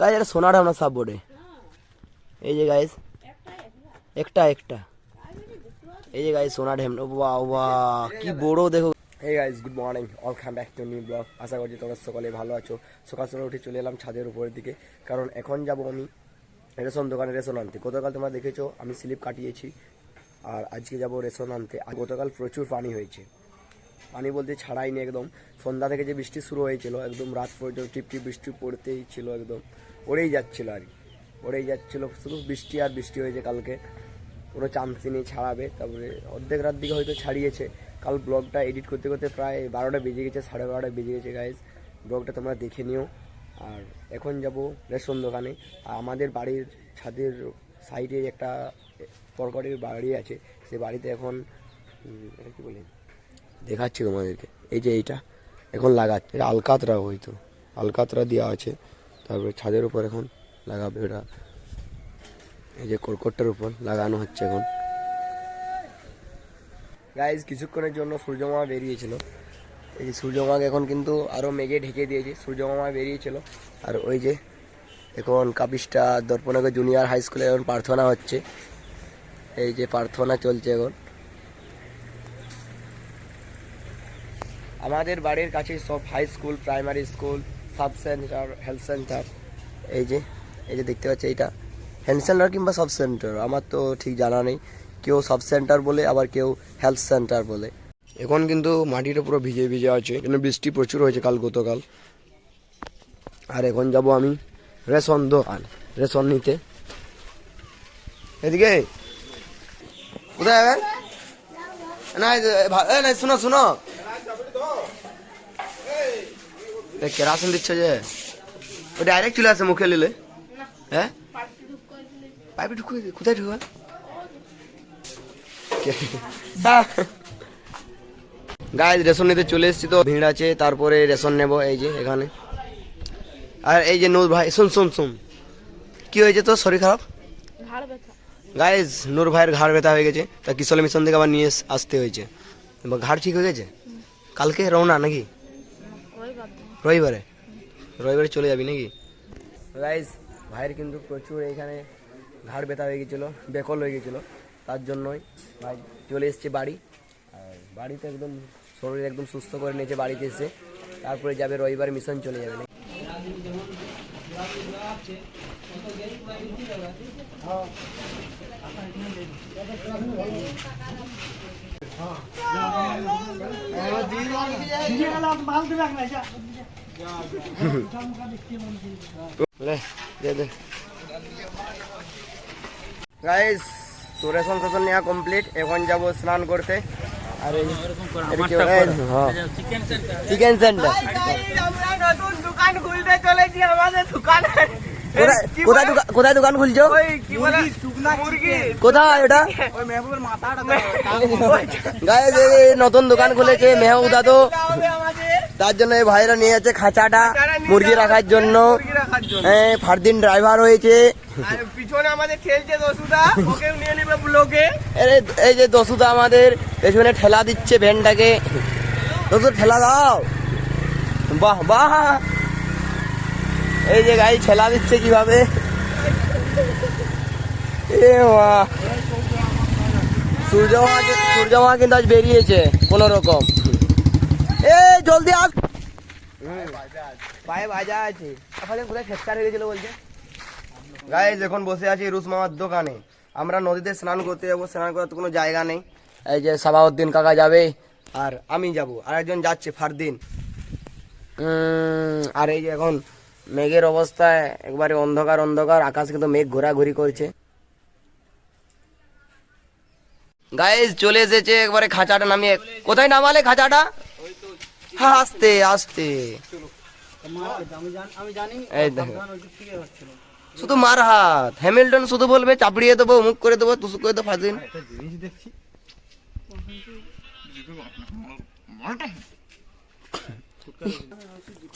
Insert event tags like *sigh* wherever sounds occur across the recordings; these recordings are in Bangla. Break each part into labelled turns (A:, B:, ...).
A: গাইজ এটা সোনার আমরা সাব বোর্ডে এই যে গাইজ একটা একটা। এই যে গাইজ সোনার হেম ওয়া ওয়া কি বড় দেখো। এই guys good morning all come back to new blog আশা করছি তোমরা সকালে ভালো আছো। সকাল সকাল উঠে চলে এলাম ছাদের উপরের দিকে। কারণ এখন যাব আমি রেশন দোকানে রেশন আনতে। গতকাল তোমরা দেখেছ, আমি স্লিপ কাটিয়েছি। আর আজকে যাব রেশন আনতে। আর গতকাল প্রচুর পানি হয়েছে। পানি বলতে ছাড়াইনি একদম। সন্ধ্যা থেকে যে বৃষ্টি শুরু হয়েছিল, একদম রাত পর্যন্ত টিপ টিপ বৃষ্টি পড়তেই ছিল একদম। পড়েই যাচ্ছিল আর কি। পড়েই যাচ্ছিল, শুধু বৃষ্টি আর বৃষ্টি হয়েছে কালকে। কোনো চান্সই নেই ছাড়াবে, তারপরে অর্ধেক রাত দিকে হয়তো ছাড়িয়েছে। কাল ব্লগটা এডিট করতে করতে প্রায় বারোটা বেজে গেছে, সাড়ে বারোটা বেজে গেছে গাইজ ব্লগটা তোমরা দেখে নিও। আর এখন যাব রেশন দোকানে। আর আমাদের বাড়ির ছাদের সাইডে একটা পরকটের বাড়ি আছে। সেই বাড়িতে এখন এটা কি বলে? দেখাচ্ছি তোমাদেরকে। এই যে এইটা। এখন লাগাচ্ছে। আলকাতরা হয়তো। আলকাতরা দেওয়া আছে। তারপরে ছাদের উপর এখন লাগাবে ওটা এই যে কর্কটটার উপর লাগানো হচ্ছে এখন। গাইজ কিছুক্ষণের জন্য সূর্যমামা বেরিয়েছিল। এই যে সূর্যমামাকে এখন কিন্তু আরও মেঘে ঢেকে দিয়েছে। সূর্যমামা বেরিয়েছিল। আর ওই যে এখন কাপিসটা দর্পণনগর জুনিয়র হাই স্কুলে এখন প্রার্থনা হচ্ছে। এই যে প্রার্থনা চলছে এখন। আমাদের বাড়ির কাছে সব high school primary school sub centre, health centre, এই যে এই যে দেখতে পাচ্ছি এইটা। হেলথ সেন্টার কিংবা সাব সেন্টার, আমার তো ঠিক জানা নেই। কেউ সাব সেন্টার বলে, আবার কেউ হেলথ সেন্টার বলে। এখন কিন্তু মাটিটা পুরো ভিজে ভিজে আছে কিন্তু বৃষ্টি প্রচুর হয়েছে কাল গতকাল। আর এখন যাব আমি রেশন দোকান, রেশন নিতে। এদিকে? কোথায় যাবেন না শুনো শুনো এ, কেরাসিন দিচ্ছে যে? ও ডাইরেক্ট চলে আসে মুখে নিলে হ্যাঁ? পাইপে ঢুকুয়ে কোথায় ঢুকা? গায়ে রেশন নিতে চলে এসেছি তো ভিড় আছে তারপরে রেশন নেব এই যে এখানে। আর এই যে নূর ভাই শুন শুন শুন। কি হয়েছে তোর? শরীর খারাপ? গাইজ নূর ভাইয়ের ঘাড় ব্যথা হয়ে গেছে। তা কিশোর মিশন থেকে আবার নিয়ে আসতে হয়েছে। ঘাড় ঠিক হয়ে গেছে? কালকে রওনা নাকি। রবিবারে রবিবারে চলে যাবি নাকি গাইজ ভাইয়ের কিন্তু প্রচুর এখানে ঘাড় ব্যথা হয়ে গেছিল বেকল হয়ে গেছিল তার জন্যই ভাই চলে এসছে বাড়ি আর বাড়িতে একদম শরীর একদম সুস্থ করে নিয়েছে বাড়িতে এসে তারপরে যাবে রবিবার মিশন চলে যাবে নাকি লে দে দে গাইস তো রেশন টেশন নেওয়া কমপ্লিট এখন যাব স্নান করতে। আর এই এদিকে এই, হ্যাঁ। চিকেন সেন্টার
B: আমরা নতুন দোকান খুলতে চলেছি আমাদের দোকানে।
A: কোথায় কোথায় দোকান- কোথায় দোকান খুলছো?
B: ওই কি বলে? মুরগি।
A: কোথায় এটা
B: ওই মেহবুবের মাথাটা
A: গাইস *laughs* এই নতুন দোকান খুলেছে মেহউদা তো
B: হবে আমাদের
A: তার জন্য এই ভাইরা নিয়ে যাচ্ছে খাঁচাটা মুরগি রাখার জন্য। ফারদিন ড্রাইভার হয়েছে।
B: পিছনে আমাদের ঠেলছে দশুদা ওকেও নিয়ে নেবে ব্লকে।
A: এই যে দশুদা আমাদের পেছনে ঠেলা দিচ্ছে ভ্যানটাকে। দশু ঠেলা দাও। বাহ বাহ। এই যে গাড়ি ঠেলা দিচ্ছে কীভাবে? এ মা। সূর্যমা সূর্যমা কিন্তু আজ বেরিয়েছে কোন রকম। এ জলদি আস। পায়ে বাজা আছে। আপনাদের কোথায় ফ্র্যাকচার হয়ে গেছিল বলছে? গাইজ এখন বসে আছি রুস মামার দোকানে। আমরা নদীতে স্নান করতে যাব স্নান করার তো কোনো জায়গা নেই। এই যে সাবাউদ্দিন কাকা যাবে আর আমি যাব। আর একজন যাচ্ছে ফারদিন। আর এই যে এখন মেঘের অবস্থায় একবারে অন্ধকার অন্ধকার। আকাশ কিন্তু মেঘ ঘোরাঘুরি করছে। গাইজ চলে এসেছে একবারে খাঁচাটা নামিয়ে। কোথায় নামালে খাঁচাটা? আস্তে আস্তে শুধু মার হাত। হ্যামিল্টন শুধু বলবে, চাপড়িয়ে দেবো মুখ করে দেবো তুসু করে দেবো ফাদিন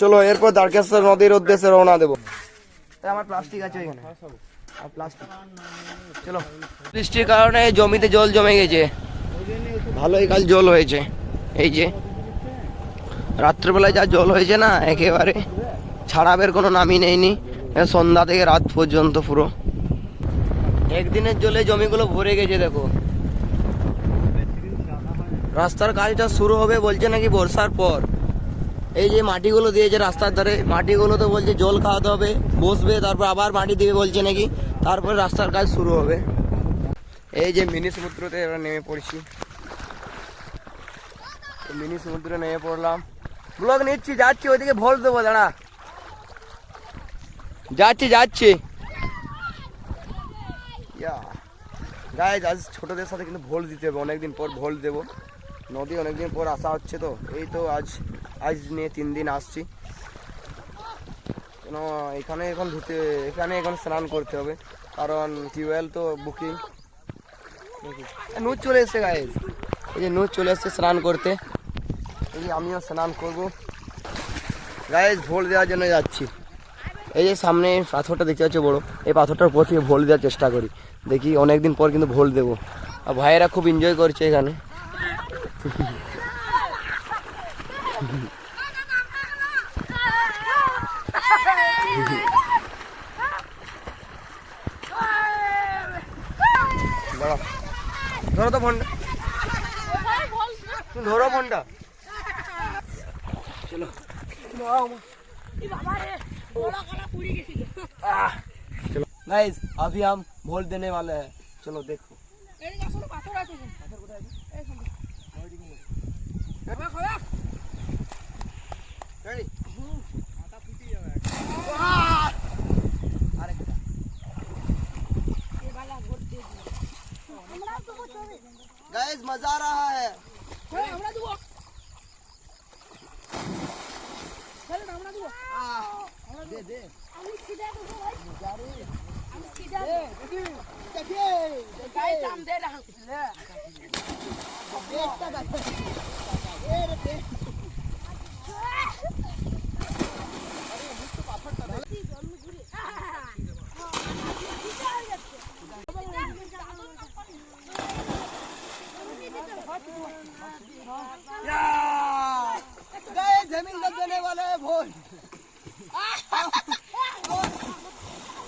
A: চলো, এরপর দ্বারকেশ্বর নদীর উদ্দেশ্যে রওনা দেবো। আমার প্লাস্টিক আছে ওইখানে। বৃষ্টির কারণে জমিতে জল জমে গেছে। ভালোই কাল জল হয়েছে। এই যে। রাত্রেবেলায় যা জল হয়েছে না, একেবারে ছাড়াবের কোনো নামই হ্যাঁ সন্ধ্যা থেকে রাত পর্যন্ত পুরো। একদিনের জলে জমিগুলো ভরে গেছে, দেখো। রাস্তার কাজটা শুরু হবে বলছে নাকি বর্ষার পর। এই যে মাটিগুলো দিয়েছে রাস্তার ধারে, মাটিগুলো তো বলছে জল খাওয়াতে হবে, বসবে, তারপর আবার মাটি দিবে বলছে নাকি, তারপরে রাস্তার কাজ শুরু হবে। এই যে মিনি সমুদ্রতে নেমে পড়ছি। মিনি সমুদ্রে নেমে পড়লাম। ব্লগ নিচ্ছি, যাচ্ছি ওইদিকে ভোল দেবো, দাঁড়া। যাচ্ছি যাচ্ছি। গাইজ আজ ছোটদের সাথে কিন্তু ভোল দিতে হবে, অনেকদিন পর ভোল দেবো। নদী অনেকদিন পর আসা হচ্ছে তো, এই তো আজ আজ নিয়ে তিন দিন আসছি। কেন, এখানে এখন ধুতে, এখানে এখন স্নান করতে হবে, কারণ টিউবওয়েল তো বুকিং। নুজ চলে এসছে গায়ে এই যে নুজ চলে এসছে স্নান করতে। এই আমিও স্নান করব। গাইজ ভোল দেওয়ার জন্য যাচ্ছি। এই যে সামনে পাথরটা দেখতে পাচ্ছ বড়, এই পাথরটার উপর থেকে ভোল দেওয়ার চেষ্টা করি। দেখি অনেকদিন পর কিন্তু ভোল দেবো। আর ভাইয়েরা খুব এনজয় করছে এখানে। ধরো তো ফোনটা। ধরো ফোনটা। गाइस अभी हम वोट देने वाले हैं। चलो देखो।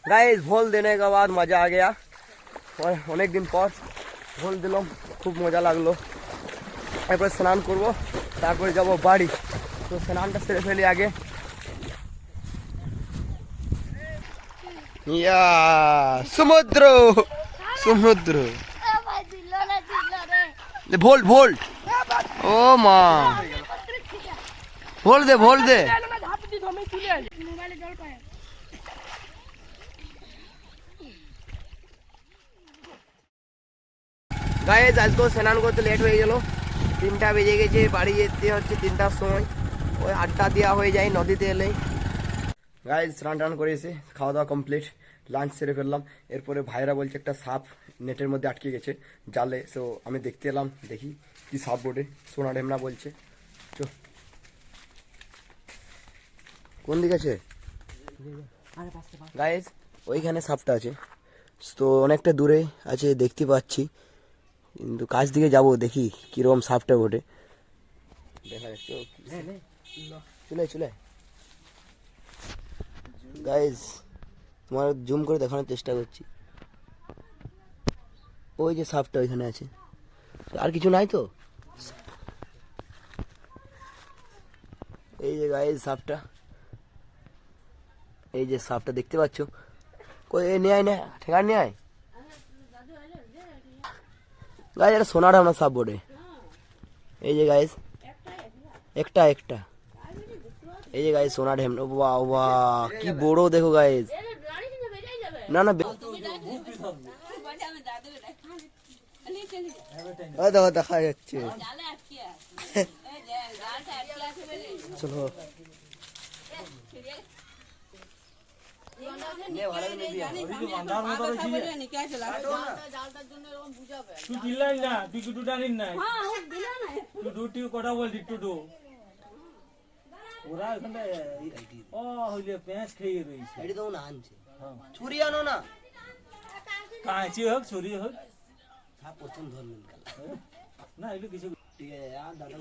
A: गाइस भोल देने के बाद मज़ा आ गया। और अनेक दिन पर ভোল দিলাম, খুব মজা লাগল। এরপর স্নান করব, তারপরে যাব বাড়ি। তো স্নানটা সেরে ফেলি আগে। ইয়া, সমুদ্র! সমুদ্র! Volt volt! ও মা! ভোল দে ভোল দে! আজকেও স্নান করতে লেট হয়ে গেল। তিনটা বেজে গেছে, বাড়ি যেতে হচ্ছে তিনটার সময়। ওই আটটা দেওয়া হয়ে যায় নদীতে এলে। গায়ে স্নান টান করে এসে খাওয়া দাওয়া কমপ্লিট লাঞ্চ সেরে ফেললাম। এরপরে ভাইরা বলছে একটা সাপ নেটের মধ্যে আটকে গেছে জালে। সো আমি দেখতে এলাম, দেখি কি সাপ বোর্ডে সোনা ডেমনা বলছে। চো। কোন দিকে আছে? গায়েস ওইখানে সাপটা আছে। তো অনেকটা দূরে আছে, দেখতে পাচ্ছি। কিন্তু কাজ দিকে যাব দেখি কীরকম সাপটা ওঠে। দেখা যাচ্ছে চলে চলে। গাইজ তোমার জুম করে দেখানোর চেষ্টা করছি। ওই যে সাপটা ওইখানে আছে। আর কিছু নাই তো? এই যে গাইজ সাপটা। এই যে সাপটা দেখতে পাচ্ছ? কই এ নিয়ে আয় না ঠেকার নিয়ে আয়। গাইজ এটা সোনার আমরা সাপ বোর্ডে এই যে গাইজ একটা একটা। এই যে গাইজ সোনার হেম বাহ বাহ, কি বড় দেখো গাইজ না না, বে- ওই দেখো, দেখা যাচ্ছে। চলো।
C: তুই দিলাই না তুই কুটু টানিস না। তুই কথা বলছি টুটু ওরা এখানে ও হইলে পেঁচ খেয়ে রয়েছে।
A: এটি তো না আনছে।
C: হ্যাঁ।
A: ছুরি আনো না।
C: কাঁচি হোক ছুরি হোক।
A: হ্যাঁ প্রথম ধরলেন কাল
C: না এগুলো কিছু
A: ঠিক আছে আর দাদা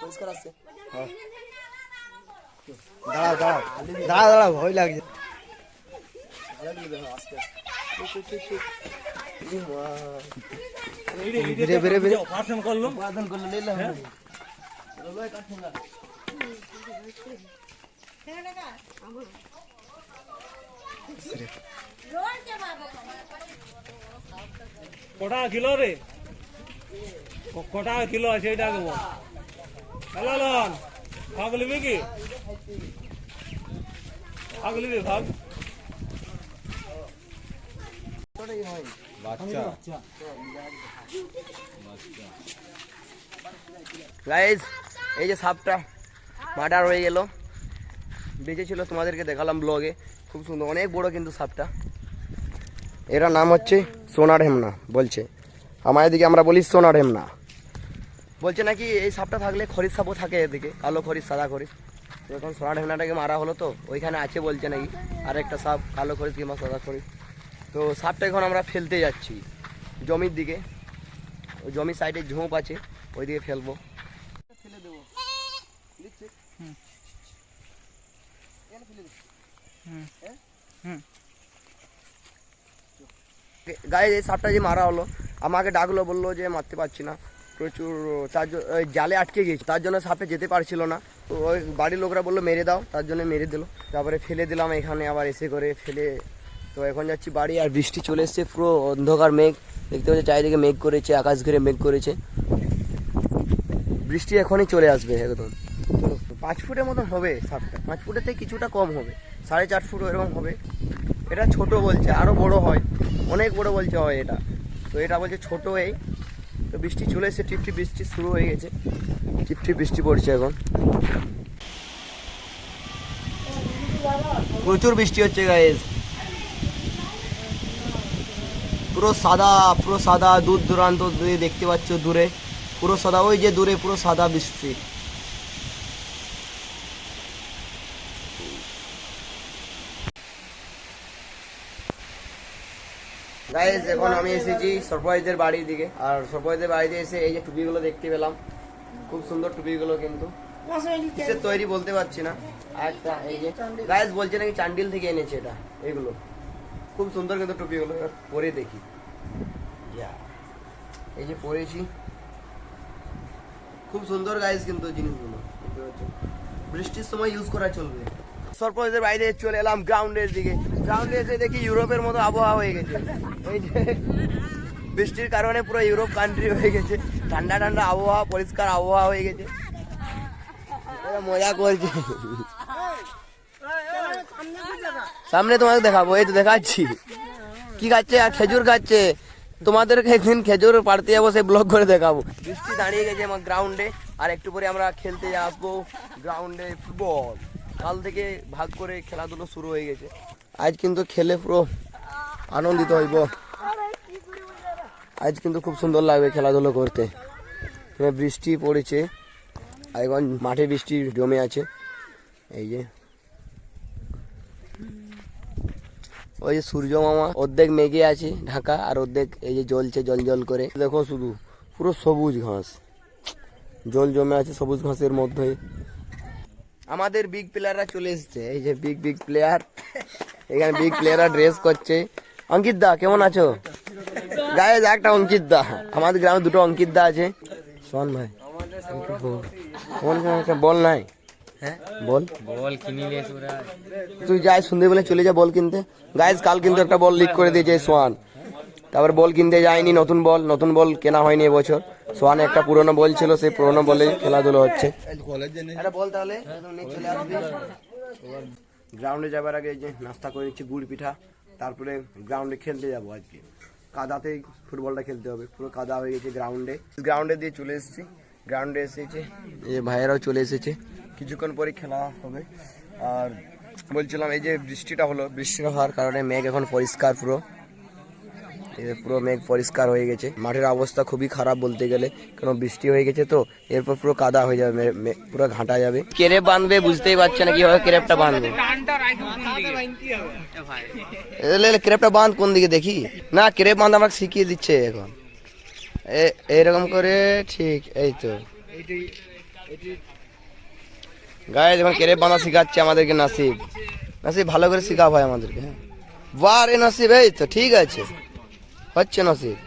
A: পরিষ্কার আছে। দাঁড়াও দাঁড়াও। দাঁড়াও দাঁড়াও ভয় লাগছে। বেরে, বেরে, বেরে।
C: অপারেশন করলাম
A: উপাদান করলে নিলাম রোলয় কাঠুঙ্গা
C: কটা কিলো রে কটা কিলো আছে দেবো হ্যালো কি? ভাগ ভাগ।
A: গাইজ এই যে সাপটা মার্ডার হয়ে গেল। বেঁচে ছিল তোমাদেরকে দেখালাম ব্লগে খুব সুন্দর অনেক বড় কিন্তু সাপটা। এরা নাম হচ্ছে সোনার হেমনা বলছে। আমার এদিকে আমরা বলি সোনার হেমনা। বলছে নাকি এই সাপটা থাকলে খরিদ সাপও থাকে এদিকে কালো খরিদ সাদা খরিদ তো এখন সোনার হেমনাটাকে মারা হলো তো ওইখানে আছে বলছে নাকি। আর একটা সাপ কালো খরিদ কিংবা সাদা খরিদ তো সাপটা এখন আমরা ফেলতে যাচ্ছি জমির দিকে। ওই জমির সাইডে ঝোপ আছে ওই দিকে ফেলব। ফেলে দেবো। গায়ে এই সাপটা যে মারা হলো আমাকে ডাকলো বলল যে মারতে পারছি না। প্রচুর তার জালে আটকে গিয়েছে তার জন্য সাপটা যেতে পারছিল না। তো ওই বাড়ির লোকরা বলল মেরে দাও। তার জন্য মেরে দিল। তারপরে ফেলে দিলাম এখানে আবার এসে করে ফেলে তো এখন যাচ্ছি বাড়ি আর বৃষ্টি চলে এসছে, পুরো অন্ধকার মেঘ। দেখতে পাচ্ছি, চারিদিকে মেঘ করেছে, আকাশ ঘিরে মেঘ করেছে। বৃষ্টি এখনই চলে আসবে একদম। পাঁচ ফুটের মতন হবে সাপটা। পাঁচ থেকে কিছুটা কম হবে, সাড়ে চার ফুট এরকম হবে। এটা ছোট বলছে আরও বড় হয়। অনেক বড় বলছে হয় এটা। তো এটা বলছে ছোট এই। তো বৃষ্টি চলে এসে টিপটি বৃষ্টি শুরু হয়ে গেছে। টিপটি বৃষ্টি পড়ছে এখন। প্রচুর বৃষ্টি হচ্ছে গাইজ পুরো সাদা পুরো সাদা দূর দূরান্ত দিয়ে দেখতে পাচ্ছ দূরে। পুরো সাদা, ওই যে দূরে পুরো সাদা বৃষ্টি। এখন আমি এসেছি সরপ্রাইজের বাড়ির দিকে। আর সরপ্রাইজের বাড়িতে এসে এই যে টুপিগুলো দেখতে পেলাম। খুব সুন্দর টুপিগুলো কিন্তু। তৈরি বলতে পারছি না। একটা এই যে। বলছে নাকি চান্ডিল থেকে এনেছে এটা, এগুলো। খুব সুন্দর কিন্তু টুপিগুলো, এবার পরে দেখি। ইয়া। এই যে পরেছি। খুব সুন্দর গাইজ কিন্তু জিনিসগুলো বৃষ্টির সময় ইউজ করা চলবে। সরপ্রাইজের বাইরে চলে এলাম গ্রাউন্ডের দিকে। গ্রাউন্ডে এসে দেখি ইউরোপের মতো আবহাওয়া হয়ে গেছে। এই যে, বৃষ্টির কারণে পুরো ইউরোপ কান্ট্রি হয়ে গেছে। ঠান্ডা ঠান্ডা আবহাওয়া, পরিষ্কার আবহাওয়া হয়ে গেছে। মজা করছে। সামনে তোমাকে দেখাবো, এই তো দেখাচ্ছি। কি খাচ্ছে? আর খেজুর খাচ্ছে। তোমাদেরকে একদিন খেজুর পাড়তে যাব, সেই ব্লগ করে দেখাবো। বৃষ্টি দাঁড়িয়ে গেছে আমার গ্রাউন্ডে আর একটু পরে আমরা খেলতে আসব গ্রাউন্ডে ফুটবল কাল থেকে ভাগ করে খেলাধুলো শুরু হয়ে গেছে। আজ কিন্তু খেলে পুরো আনন্দিত হইব। আজ কিন্তু খুব সুন্দর লাগবে খেলাধুলো করতে। বৃষ্টি পড়েছে। আর এখন মাঠে বৃষ্টি জমে আছে। এই যে। ওই যে সূর্য মামা, অর্ধেক মেঘে আছে ঢাকা আর অর্ধেক এই যে জ্বলছে জল জল করে। দেখো শুধু, পুরো সবুজ ঘাস। জল জমে আছে সবুজ ঘাসের মধ্যে। আমাদের বিগ প্লেয়াররা চলে এসেছে। এই যে বিগ বিগ প্লেয়ার এখানে বিগ প্লেয়াররা ড্রেস করছে। অঙ্কিত দা, কেমন আছো? গায়ে একটা অঙ্কিত দা। আমাদের গ্রামে দুটো অঙ্কিত দা আছে। শোন ভাই বল নাই। হ্যাঁ বল। তুই যাই সন্ধে বলে চলে যা বল কিনতে। গাইজ কাল কিন্তু একটা বল লিক করে দিয়েছে সোয়ান তারপর বল কিনতে যায়নি নতুন বল নতুন বল কেনা হয়নি এবছর। সোয়ান একটা পুরনো বল ছিল সেই পুরনো বলে খেলাধুলো হচ্ছে। বল তাহলে নিয়ে চলে আসবি। গ্রাউন্ডে যাবার আগে যে নাস্তা করে নিচ্ছি গুড় পিঠা। তারপরে গ্রাউন্ডে খেলতে যাব আজকে। কাদাতেই ফুটবলটা খেলতে হবে। পুরো কাদা হয়ে গেছে গ্রাউন্ডে গ্রাউন্ডে দিয়ে চলে এসেছি। গ্রাউন্ডে এসেছে এই ভাইয়েরাও চলে এসেছে। কিছুক্ষণ পরে খেলা হবে। আর বলছিলাম, এই যে বৃষ্টিটা হলো বৃষ্টিটা হওয়ার কারণে মেঘ এখন পরিষ্কার পুরো। পুরো মেঘ পরিষ্কার হয়ে গেছে। মাঠের অবস্থা খুবই খারাপ বলতে গেলে। কারণ বৃষ্টি হয়ে গেছে তো, এরপর পুরো কাদা হয়ে যাবে পুরো ঘাঁটা যাবে। কেরেপ বাঁধবে, বুঝতেই পারছে না কীভাবে কেরেপটা বাঁধবে। ক্রেপটা বাঁধ কোন দিকে দেখি? না, ক্রেপ বাঁধ আমাকে শিখিয়ে দিচ্ছে এখন। এরকম করে, ঠিক, এই তো। গায়ে যখন কেরে বানা শিখাচ্ছে আমাদেরকে নাসিব। নাসিব ভালো করে শিখা ভাই আমাদেরকে হ্যাঁ। বারে নাসিব, এই তো ঠিক আছে। হচ্ছে নসিব।